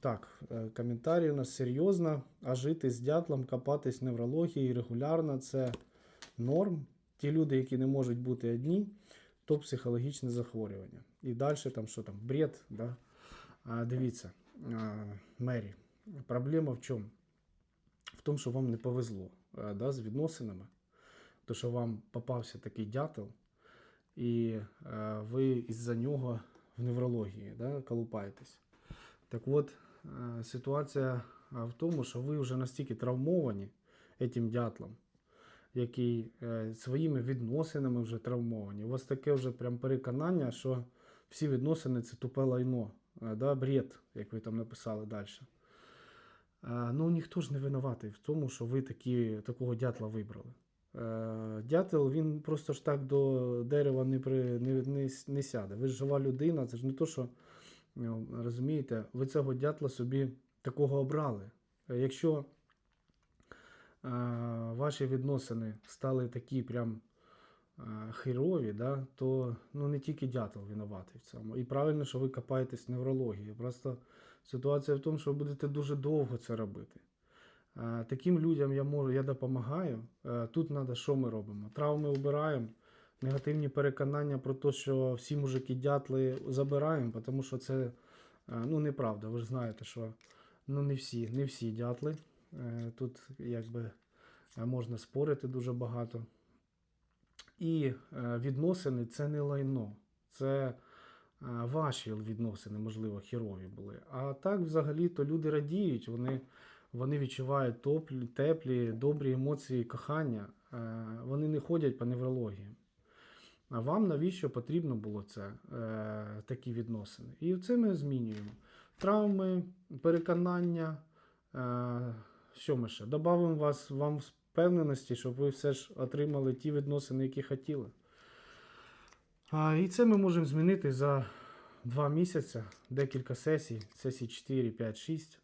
Так, е, коментарі у нас серйозно. А жити з дятлом, копатись неврології регулярно це норм. Ті люди, які не можуть бути одні, то психологічне захворювання. І далі там що там, бред, да? А, дивіться, а, Мері, проблема в чому? В тому, що вам не повезло а, да, з відносинами, то що вам попався такий дятел, і е, ви із-за нього в неврології да, колупаєтесь. Так от, е, ситуація е, в тому, що ви вже настільки травмовані этим дятлом, який е, своїми відносинами вже травмовані. У вас таке вже прям переконання, що всі відносини це тупе лайно, е, да, бред, як ви там написали далі. Е, Ну, ніхто ж не винуватий в тому, що ви такі, такого дятла вибрали. Е, Дятел він просто ж так до дерева не, при, не, не, не сяде. Ви ж жива людина, це ж не то, що розумієте, ви цього дятла собі такого обрали. Е, Якщо е, ваші відносини стали такі прям е, херові, да, то ну, не тільки дятел винуватий в цьому. І правильно, що ви копаєтесь в неврології. Просто ситуація в тому, що ви будете дуже довго це робити. Таким людям я можу, я допомагаю. Тут треба, що ми робимо? Травми убираємо, негативні переконання про те, що всі мужики дятли забираємо, тому що це е, ну, неправда. Ви ж знаєте, що ну, не всі, не всі дятли. Е, Тут якби е, можна спорити дуже багато. І відносини це не лайно. Це ваші відносини, можливо, хірові були. А так, взагалі-то люди радіють, вони, вони відчувають топлі, теплі, добрі емоції кохання. Вони не ходять по неврології. А вам навіщо потрібно було це, е, такі відносини? І це ми змінюємо. Травми, переконання. Е, що ми ще? Добавимо вас вам впевненості, щоб ви все ж отримали ті відносини, які хотіли. А, і це ми можемо змінити за два місяці, декілька сесій, сесій 4, 5, 6.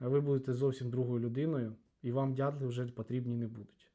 Ви будете зовсім другою людиною, і вам дятли вже потрібні не будуть.